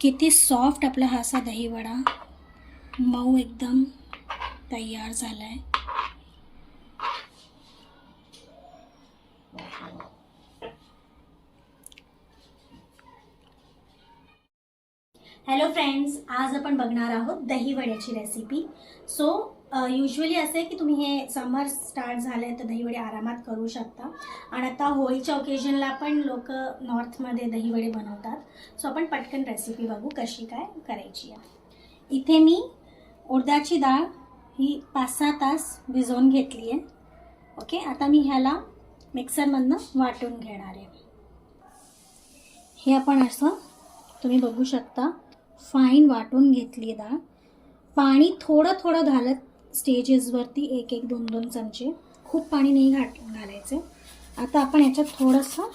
किती सॉफ्ट आपला हा असा दहीवडा. मऊ एकदम तयार झाला आहे हॅलो फ्रेंड्स आज आपण बघणार आहोत दहीवड्याची रेसिपी सो युजली असं आहे की तुम्ही हे समर स्टार्ट झालं आहे तर दहीवडे आरामात करू शकता. आणि आता होळीच्या ओकेजनला पण लोक नॉर्थमध्ये दहीवडे बनवतात. सो आपण पटकन रेसिपी बघू कशी काय करायची आहे. इथे मी उडदाची डाळ ही पाच सहा तास भिजवून घेतली आहे. ओके आता मी ह्याला मिक्सरमधनं वाटून घेणार आहे. हे आपण असं तुम्ही बघू शकता. फाईन वाटून घेतली डाळ. पाणी थोडं थोडं घालत स्टेजेसवरती एक एक दोन दोन चमचे. खूप पाणी नाही घाट घालायचे. आता आपण याच्यात थोडंसं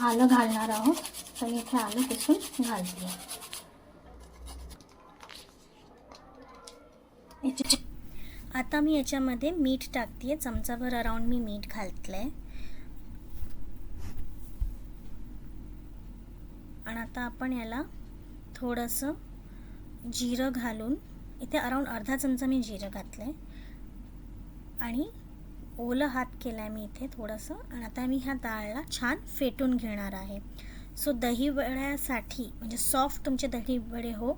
आलं घालणार आहोत. तर मी इथे आलं किसून घालते. याच्या आता मी याच्यामध्ये मीठ टाकते चमचाभर अराऊंड मी मीठ घालतलं आहे आणि आता आपण याला थोडंसं जिरं घालून इथे अराऊंड अर्धा चमचा मी जिरं घातलं आहे आणि ओलं हात केला आहे मी इथे थोडंसं. आणि आता मी ह्या डाळला छान फेटून घेणार आहे. सो दही वड्यासाठी म्हणजे सॉफ्ट तुमचे दही वडे हो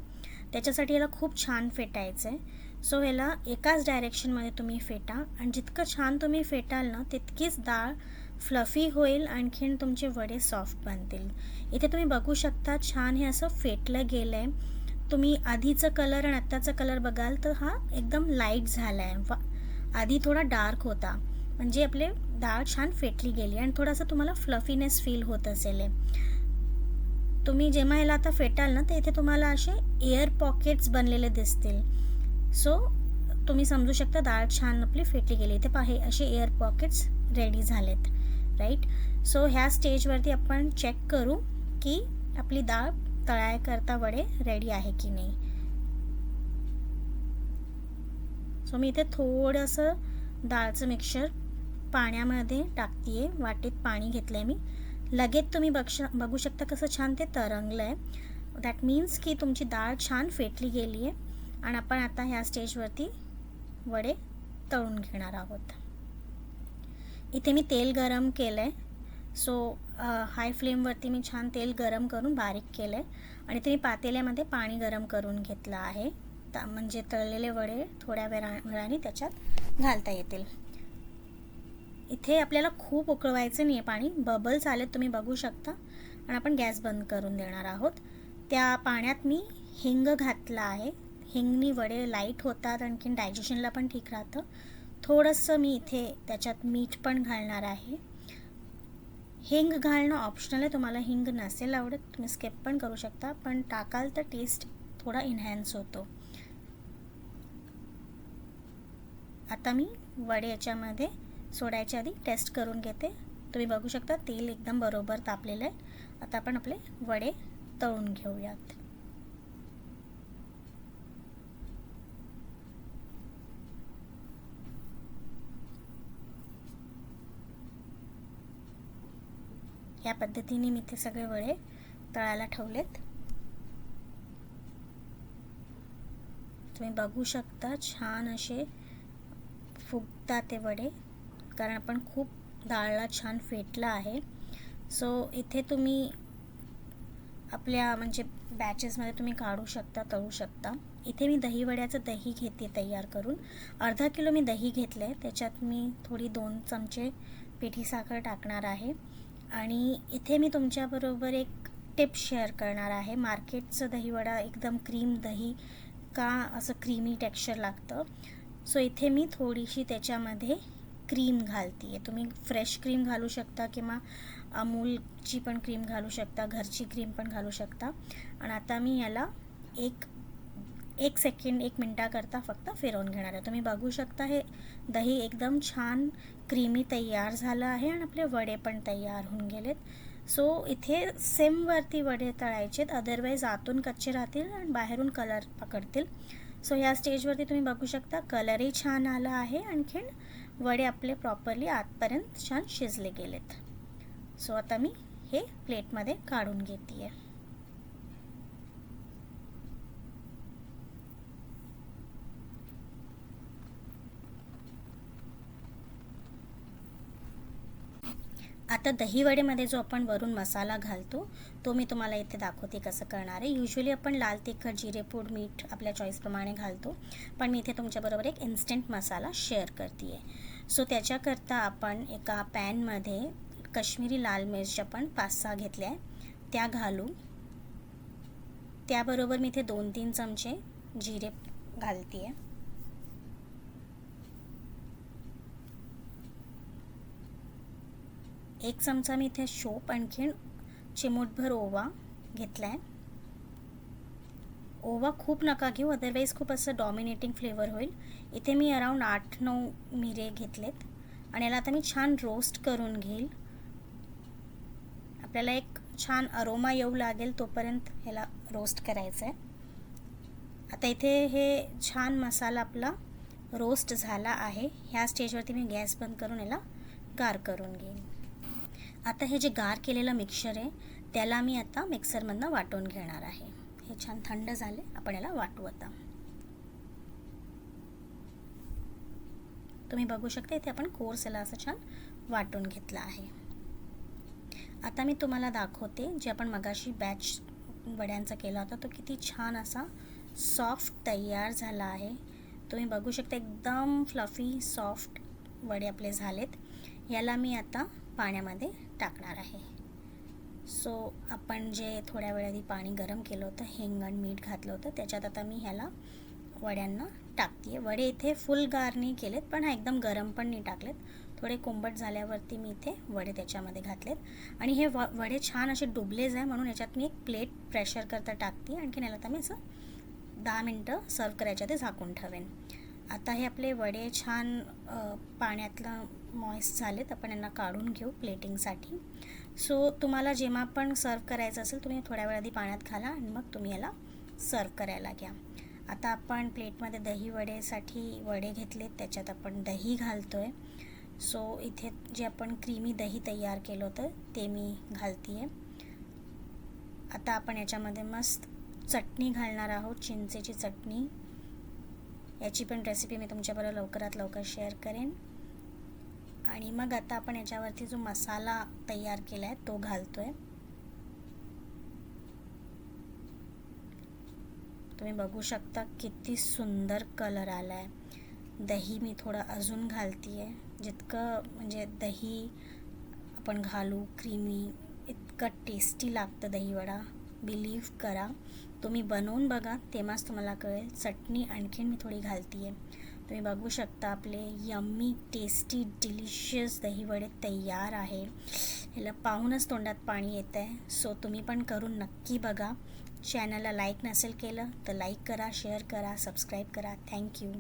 त्याच्यासाठी याला खूप छान फेटायचं आहे सो याला एकाच डायरेक्शनमध्ये तुम्ही फेटा. आणि जितकं छान तुम्ही फेटाल ना तितकीच डाळ फ्लफी होईल आणखीन तुमचे वडे सॉफ्ट बनतील. इथे तुम्ही बघू शकता छान हे असं फेटलं गेलं आहे तुम्ही आधीचं कलर आणि आत्ताचा कलर बघाल तर हा एकदम लाइट झाला आहे आधी थोडा डार्क होता. म्हणजे आपले डाळ छान फेटली गेली आणि थोडासा तुम्हाला फ्लफीनेस फील होत असेल तुम्ही जेव्हा ह्याला आता फेटाल ना तर इथे तुम्हाला असे एअर पॉकेट्स बनलेले दिसतील. सो तुम्ही समजू शकता डाळ छान आपली फेटली गेली. इथे पाहे असे एअर पॉकेट्स रेडी झालेत. राईट सो ह्या स्टेजवरती आपण चेक करू की आपली डाळ तळायकरता वडे रेडी आहे की नाही? सो मी इथे थोडंसं डाळचं मिक्सर पाण्यामध्ये टाकते वाटीत पाणी घेतलं आहे मी. लगेच तुम्ही बघ बघू शकता कसं छान ते तरंगलं आहे दॅट मीन्स की तुमची डाळ छान फेटली गेली आहे आणि आपण आता ह्या स्टेजवरती वडे तळून घेणार आहोत. इथे मी तेल गरम केलं आहे सो हाय फ्लेमवरती मी छान तेल गरम करून बारीक केलं आहे आणि ते मी पातेल्यामध्ये पाणी गरम करून घेतलं आहे. ता म्हणजे तळलेले वडे थोड्या वेळा वेळाने त्याच्यात घालता येतील. इथे आपल्याला खूप उकळवायचं नाही आहे पाणी. बबल्स आले तुम्ही बघू शकता. आणि आपण गॅस बंद करून देणार आहोत. त्या पाण्यात मी हिंग घातला आहे. हिंगनी वडे लाइट होतात आणखीन डायजेशनला पण ठीक राहतं. थोडंसं मी इथे त्याच्यात मीठ पण घालणार आहे. हिंग घालणं ऑप्शनल आहे. तुम्हाला हिंग नसेल आवडत तुम्ही स्किप पण करू शकता. पण टाकाल तर टेस्ट थोडा इन्हॅन्स होतो. आता मी वडे याच्यामध्ये सोडायच्या आधी टेस्ट करून घेते. तुम्ही बघू शकता तेल एकदम बरोबर तापलेलं आहे. आता आपण आपले वडे तळून घेऊयात. या पद्धतीने मी ते सगळे वडे तळायला ठेवलेत. तुम्ही बघू शकता छान असे फुगतात ते वडे कारण आपण खूप डाळला छान फेटला आहे. सो इथे तुम्ही आपल्या म्हणजे बॅचेसमध्ये तुम्ही काढू शकता तळू शकता. इथे मी दही वड्याचं दही घेते तयार करून. अर्धा किलो मी दही घेतलं आहे त्याच्यात मी थोडी दोन चमचे पिठी साखर टाकणार आहे. आणि इथे मी तुमच्याबरोबर एक टिप शेअर करणार आहे. मार्केटचं दहीवडा एकदम क्रीम दही का असं क्रीमी टेक्स्चर लागतं? सो इथे मी थोडीशी त्याच्यामध्ये क्रीम घालते आहे तुम्ही फ्रेश क्रीम घालू शकता किंवा अमूलची पण क्रीम घालू शकता घरची क्रीम पण घालू शकता. आणि आता मी याला एक एक सेकंड एक मिनटाकरता फक्त फिरवून घेणार आहे. तुम्ही बघू शकता हे दही एकदम छान क्रीमी तयार झालं आहे आणि आपले वडे पण तयार होऊन गेलेत. सो इथे सेमवरती वडे तळायचेत. अदरवाईज आतून कच्चे राहतील आणि बाहेरून कलर पकडतील. सो ह्या स्टेजवरती तुम्ही बघू शकता कलरही छान आला आहे. आणखीन वडे आपले प्रॉपरली आतपर्यंत छान शिजले गेलेत. सो आता मी हे प्लेटमध्ये काढून घेते आहे आता दहीवडेमध्ये जो आपण वरून मसाला घालतो तो मी तुम्हाला इथे दाखवते कसं करणार आहे. युजली आपण लाल तिखट जिरेपूड मीठ आपल्या चॉईसप्रमाणे घालतो. पण मी इथे तुमच्याबरोबर एक इन्स्टंट मसाला शेअर करते आहे सो त्याच्याकरता आपण एका पॅनमध्ये कश्मीरी लाल मिरची आपण पाच सहा घेतल्या आहे त्या घालू त्याबरोबर मी इथे दोन तीन चमचे जिरे घालते आहे एक चमचा मी इथे शोप आणखीन चिमूटभर ओवा घेतला आहे ओवा खूप नका घेऊ अदरवाईज खूप असं डॉमिनेटिंग फ्लेवर होईल. इथे मी अराऊंड आठ नऊ मिरे घेतलेत आणि याला आता मी छान रोस्ट करून घेईल. आपल्याला एक छान अरोमा येऊ लागेल तोपर्यंत ह्याला रोस्ट करायचं आहे आता इथे हे छान मसाला आपला रोस्ट झाला आहे. ह्या स्टेजवरती मी गॅस बंद करून याला गार करून घेईन. आता हे जे गार केलेलं मिक्सर आहे त्याला मी आता मिक्सरमधनं वाटून घेणार आहे. हे छान थंड झाले आपण याला वाटू आता. तुम्ही बघू शकता इथे आपण कोर्स याला असं छान वाटून घेतलं आहे. आता मी तुम्हाला दाखवते जे आपण मगाशी बॅच वड्यांचा केला होता तो किती छान असा सॉफ्ट तयार झाला आहे. तुम्ही बघू शकता एकदम फ्लफी सॉफ्ट वडे आपले झालेत. याला मी आता पाण्यामध्ये टाकणार आहे. सो आपण जे थोड्या वेळाआधी पाणी गरम केलं होतं हिंगण मीठ घातलं होतं त्याच्यात आता मी ह्याला वड्यांना टाकते वडे इथे फुल गार नाही केलेत पण हा एकदम गरम पण नाही टाकलेत. थोडे कोंबट झाल्यावरती मी इथे वडे त्याच्यामध्ये घातलेत. आणि हे व वडे छान असे डुबलेज आहे म्हणून याच्यात मी एक प्लेट प्रेशर करता टाकते आणखीन याला आता मी असं दहा मिनटं सर्व करायच्या ते झाकून ठेवेन. आता हे आपले वडे छान पाण्यातलं मॉइस्ट झालेत. आपण यांना काढून घेऊ प्लेटिंगसाठी सो तुम्हाला जेव्हा पण सर्व करायचं असेल तुम्ही थोड्या वेळ आधी पाण्यात घाला आणि मग तुम्ही याला सर्व करायला घ्या. आता आपण प्लेटमध्ये दही वडेसाठी वडे घेतलेत त्याच्यात आपण दही घालतो आहे सो इथे जे आपण क्रीमी दही तयार केलं होतं ते मी घालते आहे आता आपण याच्यामध्ये मस्त चटणी घालणार आहोत चिंचेची चटणी. याची पण रेसिपी मी तुमच्याबरोबर लवकरात लवकर शेअर करेन. आणि मग आता आपण याच्यावरती जो मसाला तयार केला आहे तो घालतो आहे तुम्ही बघू शकता किती सुंदर कलर आला आहे दही मी थोडं अजून घालती आहे जितकं म्हणजे दही आपण घालू क्रीमी इतकं टेस्टी लागतं दहीवडा. बिलीव्ह करा. तुम्ही बनवून बघा तेव्हाच तुम्हाला कळेल. चटणी आणखीन मी थोडी घालते आहे तुम्ही बघू शकता आपले यम्मी टेस्टी डिलिशियस दहीवडे तयार आहे. ह्याला पाहूनच तोंडात पाणी येतं आहे सो तुम्ही पण करून नक्की बघा. चॅनलला लाईक नसेल केलं तर लाईक करा शेअर करा सबस्क्राईब करा. थँक्यू